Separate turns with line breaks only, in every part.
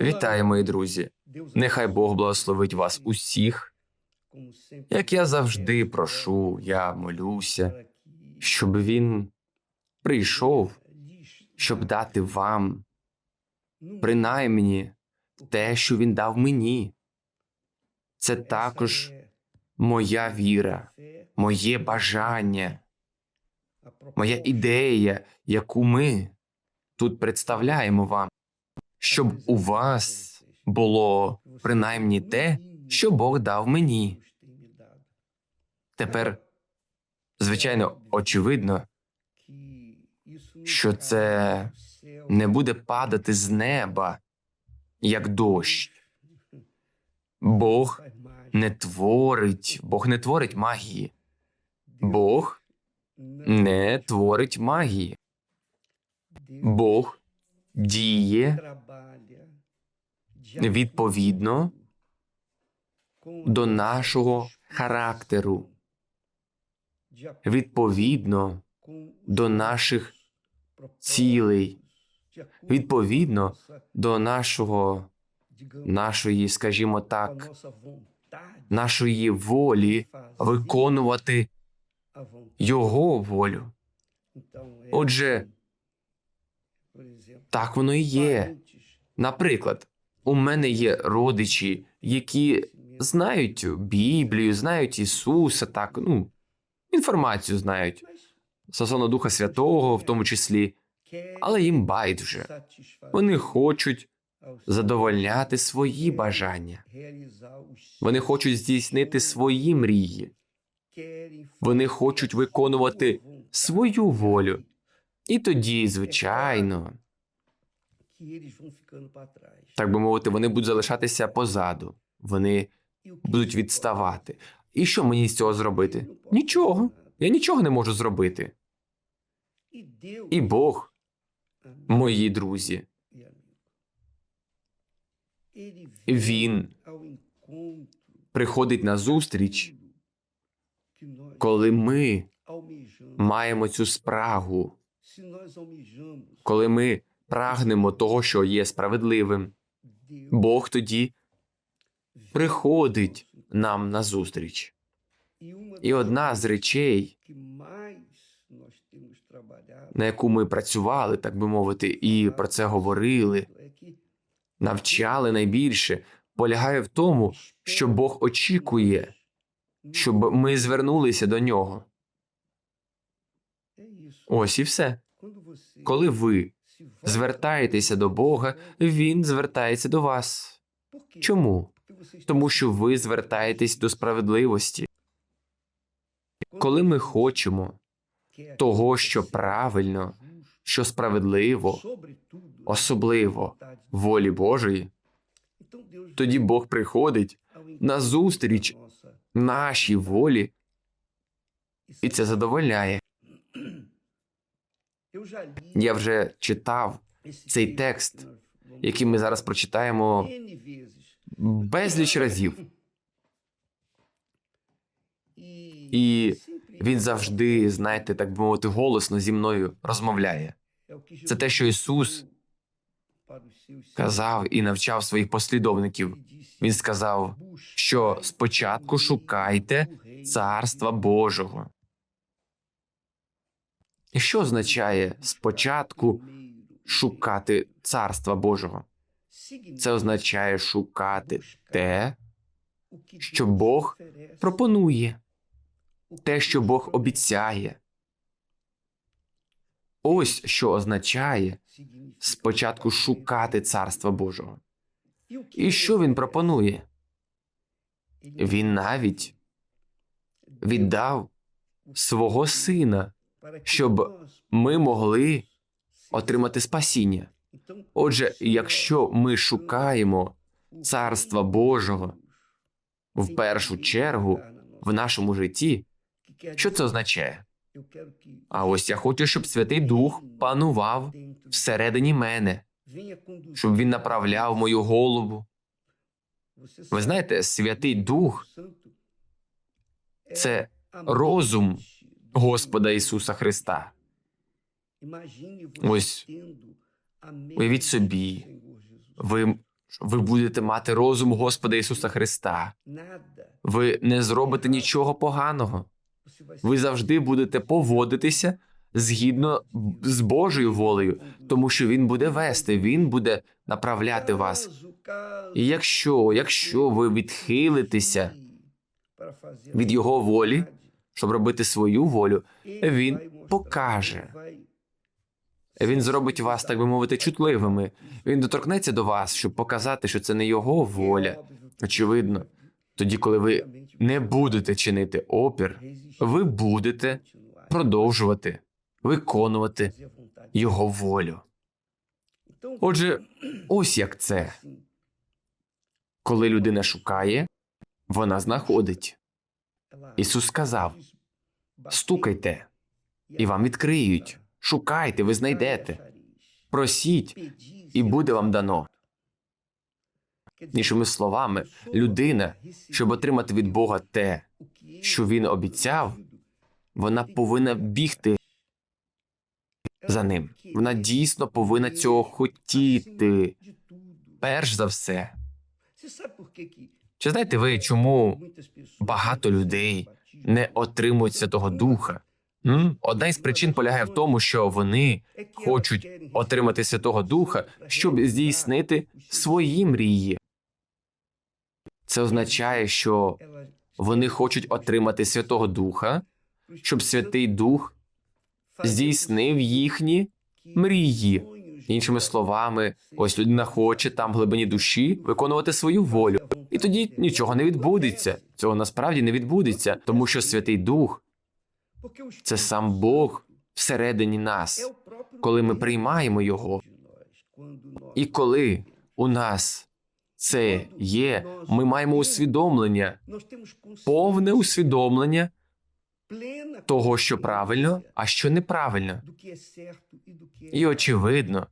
Вітаю, мої друзі. Нехай Бог благословить вас усіх. Як я завжди прошу, я молюся, щоб він прийшов, щоб дати вам принаймні те, що він дав мені. Це також моя віра, моє бажання, моя ідея, яку ми тут представляємо вам, щоб у вас було принаймні те, що Бог дав мені. Тепер, звичайно, очевидно, що це не буде падати з неба, як дощ. Бог не творить, Бог не творить магії. Бог не творить магії. Бог діє відповідно до нашого характеру, відповідно до наших цілей, відповідно до нашого, нашої, скажімо так, нашої волі виконувати його волю. Отже, так воно і є. Наприклад, у мене є родичі, які знають Біблію, знають Ісуса, так, ну, інформацію знають стосовно Духа Святого, в тому числі, але їм байдуже. Вони хочуть задовольняти свої бажання. Вони хочуть здійснити свої мрії. Вони хочуть виконувати свою волю. І тоді, звичайно, так би мовити, вони будуть залишатися позаду. Вони будуть відставати. І що мені з цього зробити? Нічого. Я нічого не можу зробити. І Бог, мої друзі, Він приходить на зустріч, коли ми маємо цю спрагу, коли ми прагнемо того, що є справедливим. Бог тоді приходить нам на зустріч. І одна з речей, на яку ми працювали, так би мовити, і про це говорили, навчали найбільше, полягає в тому, що Бог очікує, щоб ми звернулися до нього. Ось і все. Коли ви звертаєтеся до Бога, Він звертається до вас. Чому? Тому що ви звертаєтесь до справедливості. Коли ми хочемо того, що правильно, що справедливо, особливо волі Божої, тоді Бог приходить на зустріч нашій волі, і це задовольняє. Я вже читав цей текст, який ми зараз прочитаємо безліч разів, і він завжди, знаєте, так би мовити, голосно зі мною розмовляє. Це те, що Ісус казав і навчав своїх послідовників. Він сказав, що спочатку шукайте царства Божого. Що означає спочатку шукати царства Божого? Це означає шукати те, що Бог пропонує, те, що Бог обіцяє. Ось що означає спочатку шукати царства Божого. І що він пропонує? Він навіть віддав свого сина, щоб ми могли отримати спасіння. Отже, якщо ми шукаємо царства Божого в першу чергу в нашому житті, що це означає? А ось я хочу, щоб Святий Дух панував всередині мене, щоб він направляв мою голову. Ви знаєте, Святий Дух це розум Господа Ісуса Христа. Ось уявіть собі, ви Ви будете мати розум Господа Ісуса Христа. Ви не зробите нічого поганого. Ви завжди будете поводитися згідно з Божою волею, тому що Він буде вести, Він буде направляти вас. І якщо, якщо ви відхилитеся від Його волі, щоб робити свою волю, Він покаже. Він зробить вас, так би мовити, чутливими. Він доторкнеться до вас, щоб показати, що це не його воля. Очевидно, тоді, коли ви не будете чинити опір, ви будете продовжувати виконувати його волю. Отже, ось як це. Коли людина шукає, вона знаходить. Ісус сказав: стукайте, і вам відкриють. Шукайте, ви знайдете. Просіть, і буде вам дано. Іншими словами, людина, щоб отримати від Бога те, що він обіцяв, вона повинна бігти за ним. Вона дійсно повинна цього хотіти. Перш за все. Чи знаєте ви, чому багато людей не отримують Святого Духа? М? Одна із причин полягає в тому, що вони хочуть отримати Святого Духа, щоб здійснити свої мрії. Це означає, що вони хочуть отримати Святого Духа, щоб Святий Дух здійснив їхні мрії. Іншими словами, ось людина хоче там в глибині душі виконувати свою волю, і тоді нічого не відбудеться. Цього насправді не відбудеться, тому що Святий Дух це сам Бог всередині нас, коли ми приймаємо його. І коли у нас це є, ми маємо усвідомлення, повне усвідомлення того, що правильно, а що неправильно. І очевидно,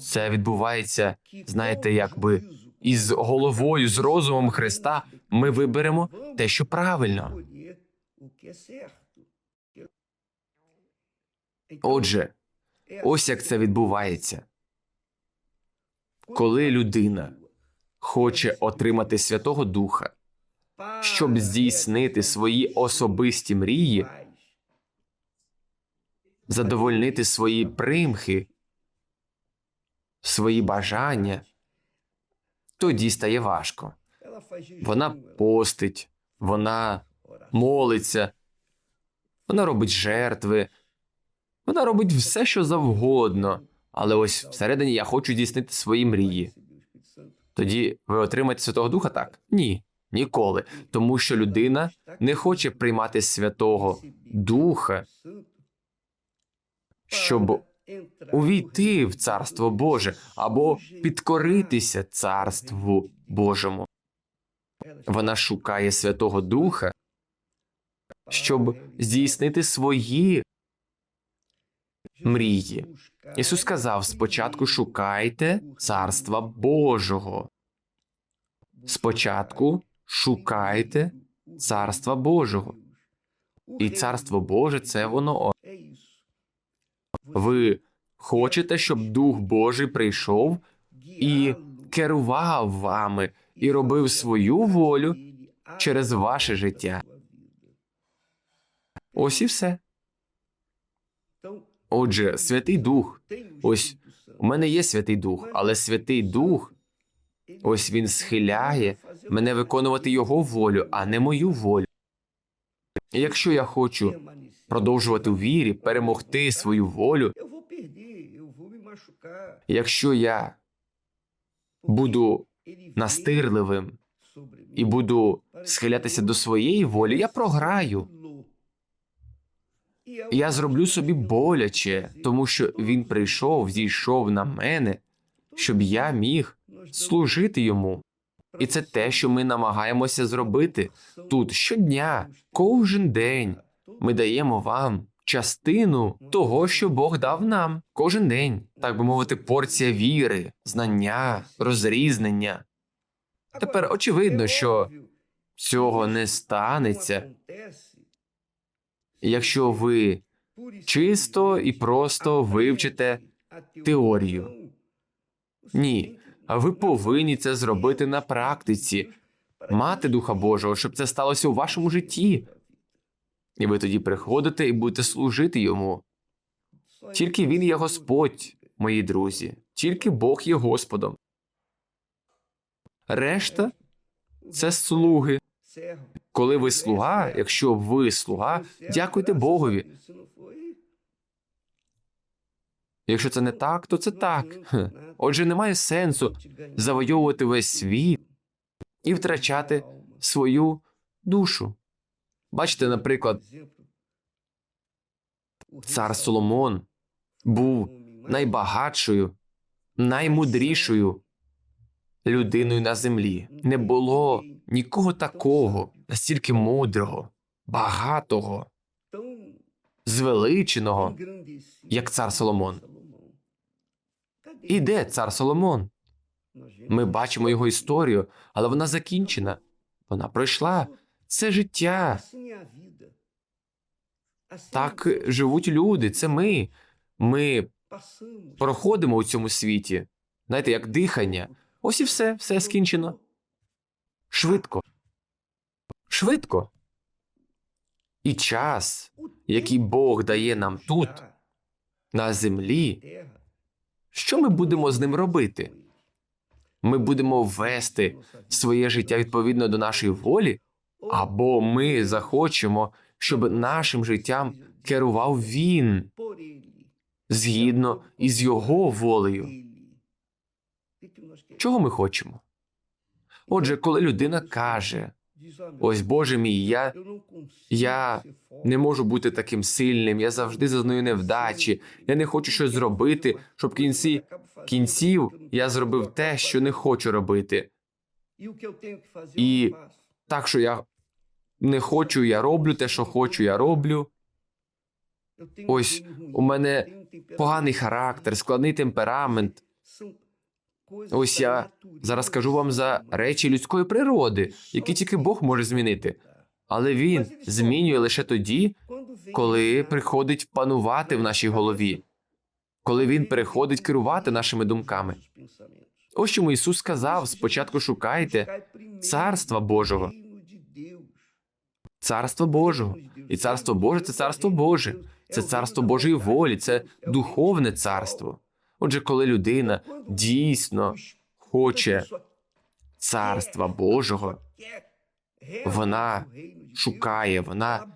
це відбувається, знаєте, якби із головою, з розумом Христа ми виберемо те, що правильно. Отже, ось як це відбувається. Коли людина хоче отримати Святого Духа, щоб здійснити свої особисті мрії, задовольнити свої примхи, свої бажання, тоді стає важко. Вона постить, вона молиться, вона робить жертви, вона робить все, що завгодно. Але ось всередині я хочу здійснити свої мрії. Тоді ви отримаєте Святого Духа так? Ні, ніколи. Тому що людина не хоче приймати Святого Духа, щоб увійти в Царство Боже або підкоритися Царству Божому. Вона шукає Святого Духа, щоб здійснити свої мрії. Ісус сказав: спочатку шукайте Царства Божого. Спочатку шукайте Царства Божого. І Царство Боже це воно. Ви хочете, щоб Дух Божий прийшов і керував вами, і робив свою волю через ваше життя. Ось і все. Отже, Святий Дух. Ось у мене є Святий Дух, але Святий Дух, ось він схиляє мене виконувати його волю, а не мою волю. І якщо я хочу продовжувати у вірі, перемогти свою волю, якщо я буду настирливим і буду схилятися до своєї волі, я програю. Я зроблю собі боляче, тому що він прийшов, зійшов на мене, щоб я міг служити йому. І це те, що ми намагаємося зробити тут щодня, кожен день. Ми даємо вам частину того, що Бог дав нам кожен день, так би мовити, порція віри, знання, розрізнення. Тепер очевидно, що цього не станеться, якщо ви чисто і просто вивчите теорію. Ні. А ви повинні це зробити на практиці, мати Духа Божого, щоб це сталося у вашому житті. І ви тоді приходите і будете служити йому. Тільки він є Господь, мої друзі, тільки Бог є Господом. Решта це слуги. Коли ви слуга, якщо ви слуга, дякуйте Богові. Якщо це не так, то це так. Отже, немає сенсу завойовувати весь світ і втрачати свою душу. Бачите, наприклад, цар Соломон був найбагатшою, наймудрішою людиною на землі. Не було нікого такого, настільки мудрого, багатого, звеличеного, як цар Соломон. І де цар Соломон? Ми бачимо його історію, але вона закінчена. Вона пройшла. Це життя. Так живуть люди. Це ми. Ми проходимо у цьому світі. Знаєте, як дихання. Ось і все, все скінчено. Швидко. Швидко. І час, який Бог дає нам тут, на землі, що ми будемо з ним робити? Ми будемо вести своє життя відповідно до нашої волі, або ми захочемо, щоб нашим життям керував він згідно із його волею. Чого ми хочемо? Отже, коли людина каже: Ось Боже мій, я, я не можу бути таким сильним, я завжди зазнаю невдачі, я не хочу щось зробити, щоб в кінці кінців я зробив те, що не хочу робити.
І
Так що я не хочу, я роблю те, що хочу, я роблю.
ось у мене поганий характер,
складний темперамент. Ось я зараз кажу вам за речі людської природи, які тільки Бог може змінити. Але він змінює лише тоді, коли приходить панувати в нашій голові, коли він переходить керувати нашими думками. Ось чому Ісус сказав: спочатку шукайте Царства Божого. Царство Божого. І Царство Боже це Царство Боже. Це царство Божої волі, це духовне царство. Отже, коли людина дійсно хоче царства Божого, вона шукає, вона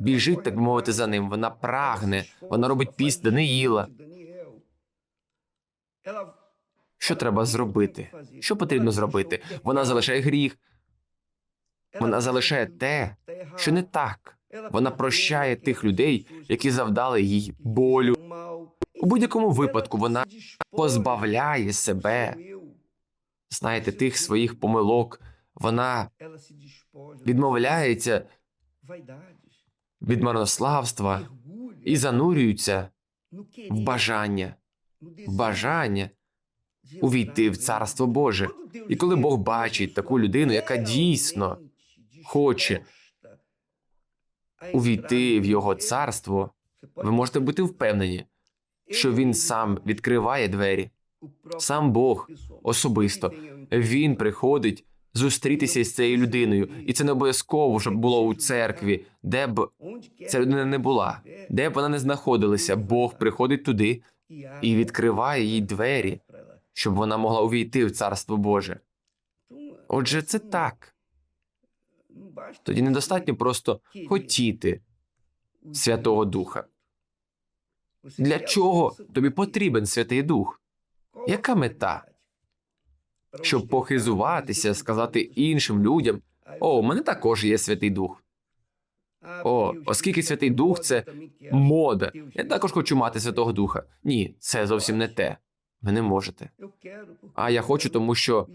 біжить, так би мовити, за ним, вона прагне, вона робить піст Даниїла. Що треба зробити? Що потрібно зробити? Вона залишає гріх, вона залишає те, що не так. Вона прощає тих людей, які завдали їй болю. У будь-якому випадку вона позбавляє себе, знаєте, тих своїх помилок. Вона відмовляється від марнославства і занурюється в бажання, в бажання увійти в царство Боже. І коли Бог бачить таку людину, яка дійсно хоче увійти в його царство, ви можете бути впевнені, що він сам відкриває двері, сам Бог особисто. Він приходить зустрітися з цією людиною, і це не обов'язково, щоб було у церкві, де б ця людина не була, де б вона не знаходилася. Бог приходить туди і відкриває їй двері, щоб вона могла увійти в царство Боже. Отже, це так. Тоді недостатньо просто хотіти Святого Духа. Для чого тобі потрібен Святий Дух? Яка мета? Щоб похизуватися, сказати іншим людям: О, у мене також є Святий Дух. О, оскільки Святий Дух це мода. Я також хочу мати Святого Духа. Ні, це зовсім не те. Ви не можете.
А я хочу, тому що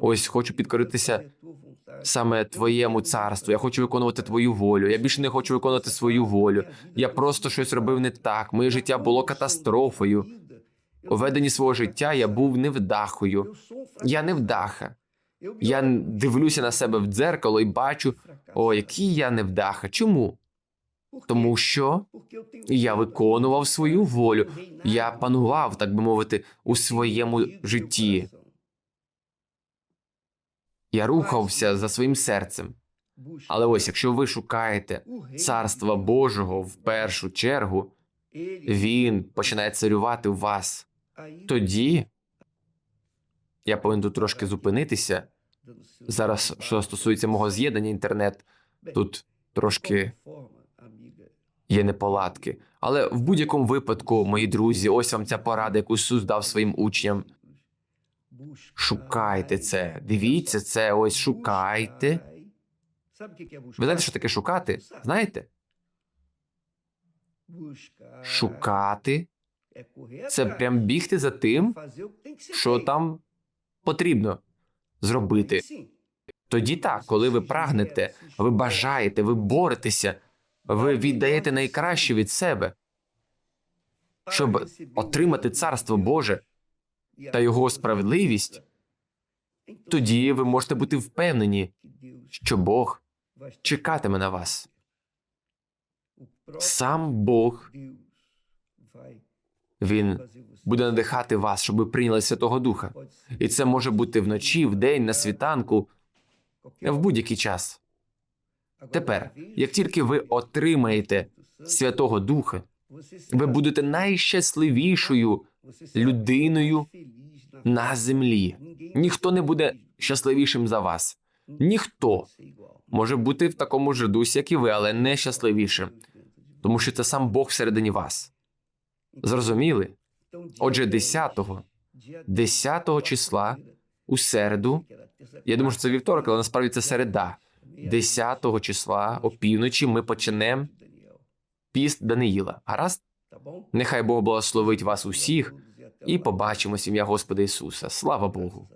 Ось хочу підкоритися саме твоєму царству. Я хочу виконувати твою волю. Я більше не хочу виконувати свою волю. Я просто щось робив не так. Моє життя було катастрофою. У веденні свого життя я був невдахою. Я невдаха. Я дивлюся на себе в дзеркало і бачу, о, який я невдаха. Чому? Тому що я виконував свою волю, я панував, так би мовити, у своєму житті. Я рухався за своїм серцем. Але ось, якщо ви шукаєте царства Божого в першу чергу, він починає царювати в вас. Тоді я повинен тут трошки зупинитися. Зараз, що стосується мого з'єднання інтернет, тут трошки є неполадки. Але в будь-якому випадку, мої друзі, ось вам ця порада, яку Ісус дав своїм учням. Шукайте це. Дивіться це, ось шукайте. Ви знаєте, що таке шукати? Знаєте? Шукати це прям бігти за тим, що там потрібно зробити. Тоді так, коли ви прагнете, ви бажаєте, ви боретеся, ви віддаєте найкраще від себе, щоб отримати царство Боже та його справедливість, тоді ви можете бути впевнені, що Бог чекатиме на вас. Сам Бог він буде надихати вас, щоб ви прийняли Святого Духа. І це може бути вночі, вдень, на світанку, в будь-який час. Тепер, як тільки ви отримаєте Святого Духа, ви будете найщасливішою людиною на землі. Ніхто не буде щасливішим за вас. Ніхто може бути в такому ж дусі, як і ви, але не щасливішим, тому що це сам Бог всередині вас. Зрозуміли? Отже, 10-го, 10-го числа у середу, я думаю, що це вівторок, але насправді це середа. 10-го числа опівночі ми почнемо піст Даниїла. Гаразд? Нехай Бог благословить вас усіх і побачимо, сім'я Господа Ісуса. Слава Богу.